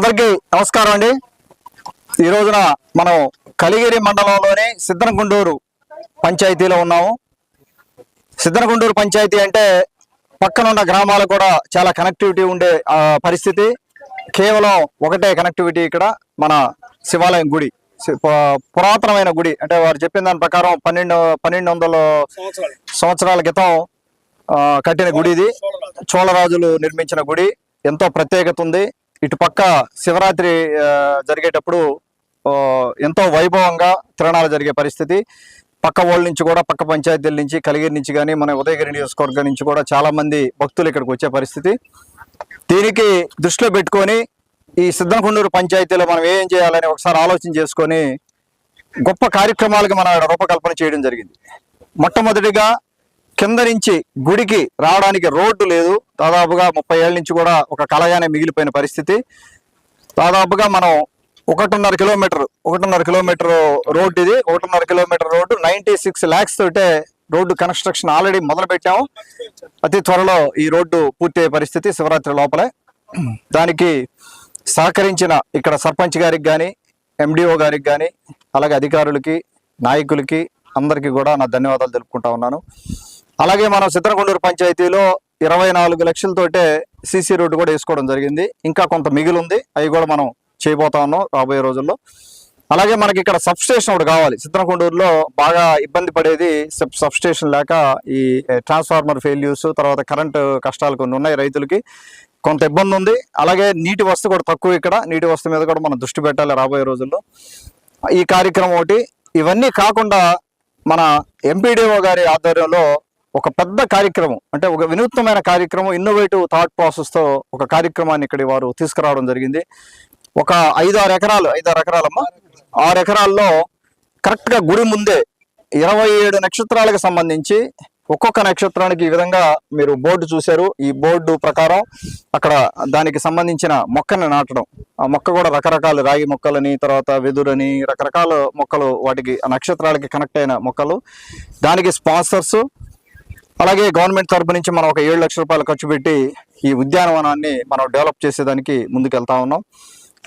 అందరికీ నమస్కారం అండి. ఈ రోజున మనం కలిగిరి మండలంలోని సిద్ధనగుండూరు పంచాయతీలో ఉన్నాము. సిద్ధనగుండూరు పంచాయతీ అంటే పక్కనున్న గ్రామాలు కూడా చాలా కనెక్టివిటీ ఉండే పరిస్థితి. కేవలం ఒకటే కనెక్టివిటీ ఇక్కడ మన శివాలయం గుడి. పురాతనమైన గుడి. అంటే వారు చెప్పిన దాని ప్రకారం పన్నెండు పన్నెండు వందల సంవత్సరాల క్రితం కట్టిన గుడి ఇది చోళరాజులు నిర్మించిన గుడి. ఎంతో ప్రత్యేకత ఉంది. ఇటు పక్క శివరాత్రి జరిగేటప్పుడు ఎంతో వైభవంగా తిరణాలు జరిగే పరిస్థితి. పక్క వాళ్ళ నుంచి కూడా పక్క పంచాయతీల నుంచి కలిగిరి నుంచి కానీ మన ఉదయగిరి నియోజకవర్గం నుంచి కూడా చాలామంది భక్తులు ఇక్కడికి వచ్చే పరిస్థితి. దీనికి దృష్టిలో పెట్టుకొని ఈ సిద్ధనకొండూరు పంచాయతీలో మనం ఏం చేయాలని ఒకసారి ఆలోచన చేసుకొని గొప్ప కార్యక్రమాలకు మనం రూపకల్పన చేయడం జరిగింది. మొట్టమొదటిగా కింద నుంచి గుడికి రావడానికి రోడ్డు లేదు. దాదాపుగా ముప్పై ఏళ్ళ నుంచి కూడా ఒక కళగానే మిగిలిపోయిన పరిస్థితి. దాదాపుగా మనం ఒకటిన్నర కిలోమీటర్ ఒకటిన్నర కిలోమీటర్ రోడ్డు ఇది. ఒకటిన్నర kilometer road ninety six lakhs తోటే రోడ్డు కన్స్ట్రక్షన్ ఆల్రెడీ మొదలు పెట్టాము అతి త్వరలో ఈ రోడ్డు పూర్తి అయ్యే పరిస్థితి శివరాత్రి లోపలే. దానికి సహకరించిన ఇక్కడ సర్పంచ్ గారికి కానీ ఎండిఓ గారికి కానీ అలాగే అధికారులకి నాయకులకి అందరికీ కూడా నా ధన్యవాదాలు తెలుపుకుంటా ఉన్నాను. అలాగే మనం సిద్ధనకొండూరు పంచాయతీలో ఇరవై నాలుగు లక్షలతోటే సీసీ రోడ్డు కూడా వేసుకోవడం జరిగింది. ఇంకా కొంత మిగిలి ఉంది అవి కూడా మనం చేయబోతా ఉన్నాం రాబోయే రోజుల్లో. అలాగే మనకి ఇక్కడ సబ్ స్టేషన్ ఒకటి కావాలి. సిద్ధనకొండూరులో బాగా ఇబ్బంది పడేది సబ్ సబ్ స్టేషన్ లేక ఈ ట్రాన్స్ఫార్మర్ ఫెయిల్యూర్స్ తర్వాత కరెంటు కష్టాలు కొన్ని ఉన్నాయి రైతులకి. కొంత ఇబ్బంది ఉంది. అలాగే నీటి వస్తు కూడా తక్కువ ఇక్కడ. నీటి వస్తు మీద కూడా మనం దృష్టి పెట్టాలి రాబోయే రోజుల్లో. ఈ కార్యక్రమం ఒకటి. ఇవన్నీ కాకుండా మన ఎంపీడీఓ గారి ఆధ్వర్యంలో ఒక పెద్ద కార్యక్రమం అంటే ఒక వినూత్నమైన కార్యక్రమం ఇన్నోవేటివ్ థాట్ ప్రాసెస్తో ఒక కార్యక్రమాన్ని ఇక్కడ వారు తీసుకురావడం జరిగింది. ఒక ఐదారు ఎకరాలు ఐదారు ఎకరాలమ్మా? ఆరు ఎకరాల్లో కరెక్ట్గా గుడి ముందే ఇరవై ఏడు నక్షత్రాలకు సంబంధించి ఒక్కొక్క నక్షత్రానికి ఈ విధంగా మీరు బోర్డు చూశారు. ఈ బోర్డు ప్రకారం అక్కడ దానికి సంబంధించిన మొక్కని నాటడం. ఆ మొక్క కూడా రకరకాల రాగి మొక్కలని తర్వాత వెదురని రకరకాల మొక్కలు వాటికి ఆ నక్షత్రాలకి కనెక్ట్ అయిన మొక్కలు. దానికి స్పాన్సర్స్ అలాగే గవర్నమెంట్ తరపు నుంచి మనం ఒక ఏడు లక్షల రూపాయలు ఖర్చు పెట్టి ఈ ఉద్యానవనాన్ని మనం డెవలప్ చేసేదానికి ముందుకెళ్తా ఉన్నాం.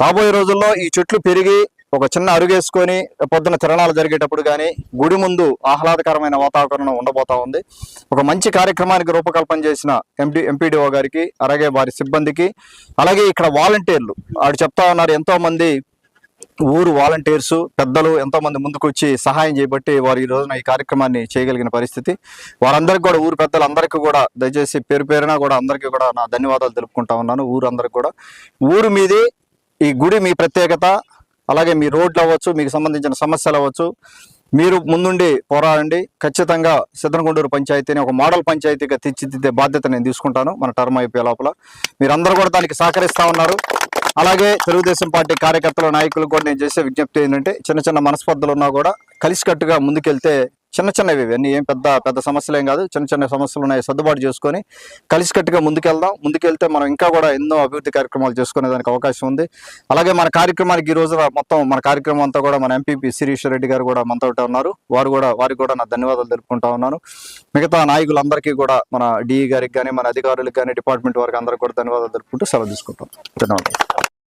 రాబోయే రోజుల్లో ఈ చెట్లు పెరిగి ఒక చిన్న అరుగేసుకొని పొద్దున తిరణాలు జరిగేటప్పుడు కానీ గుడి ముందు ఆహ్లాదకరమైన వాతావరణం ఉండబోతా ఉంది. ఒక మంచి కార్యక్రమానికి రూపకల్పన చేసిన ఎంపీ ఎంపీడీఓ గారికి అలాగే వారి సిబ్బందికి అలాగే ఇక్కడ వాలంటీర్లు ఆడు చెప్తా ఉన్నారు ఎంతోమంది ఊరు వాలంటీర్స్ పెద్దలు ఎంతోమంది ముందుకు వచ్చి సహాయం చేయబట్టి వారు ఈ రోజున ఈ కార్యక్రమాన్ని చేయగలిగిన పరిస్థితి. వారందరికీ కూడా ఊరు పెద్దలందరికీ కూడా దయచేసి పేరు పేరున కూడా అందరికీ కూడా నా ధన్యవాదాలు తెలుపుకుంటా ఉన్నాను ఊరు అందరికి కూడా. ఊరు మీది ఈ గుడి మీ ప్రత్యేకత అలాగే మీ రోడ్లు అవ్వచ్చు మీకు సంబంధించిన సమస్యలు అవ్వచ్చు. మీరు ముందుండి పోరాడండి. ఖచ్చితంగా సిద్ధనగుండూరు పంచాయతీని ఒక మోడల్ పంచాయతీగా తీర్చిదిద్దే బాధ్యత నేను తీసుకుంటాను మన టర్మ్ అయిపోయే లోపల. మీరందరూ కూడా దానికి సహకరిస్తూ ఉన్నారు. అలాగే తెలుగుదేశం పార్టీ కార్యకర్తల నాయకులు కూడా నేను చేసే విజ్ఞప్తి ఏంటంటే చిన్న చిన్న మనస్పర్ధలు ఉన్నా కూడా కలిసికట్టుగా ముందుకెళ్తే చిన్న చిన్నవి ఇవన్నీ ఏం పెద్ద పెద్ద సమస్యలు ఏం కాదు. చిన్న చిన్న సమస్యలు ఉన్నాయి. సర్దుబాటు చేసుకొని కలిసికట్టుగా ముందుకెళ్దాం. ముందుకెళ్తే మనం ఇంకా కూడా ఎన్నో అభివృద్ధి కార్యక్రమాలు చేసుకునేదానికి అవకాశం ఉంది. అలాగే మన కార్యక్రమానికి ఈ రోజు మొత్తం మన కార్యక్రమం అంతా కూడా మన ఎంపీపీ శిరీష్ రెడ్డి గారు కూడా మనతో ఉన్నారు. వారు కూడా వారికి కూడా నా ధన్యవాదాలు తెలుపుకుంటా ఉన్నాను. మిగతా నాయకులందరికీ కూడా మన డిఈ గారికి కానీ మన అధికారులకు కానీ డిపార్ట్మెంట్ వారికి అందరికీ కూడా ధన్యవాదాలు తెలుపుకుంటూ సెలవు తీసుకుంటాం. ధన్యవాదాలు.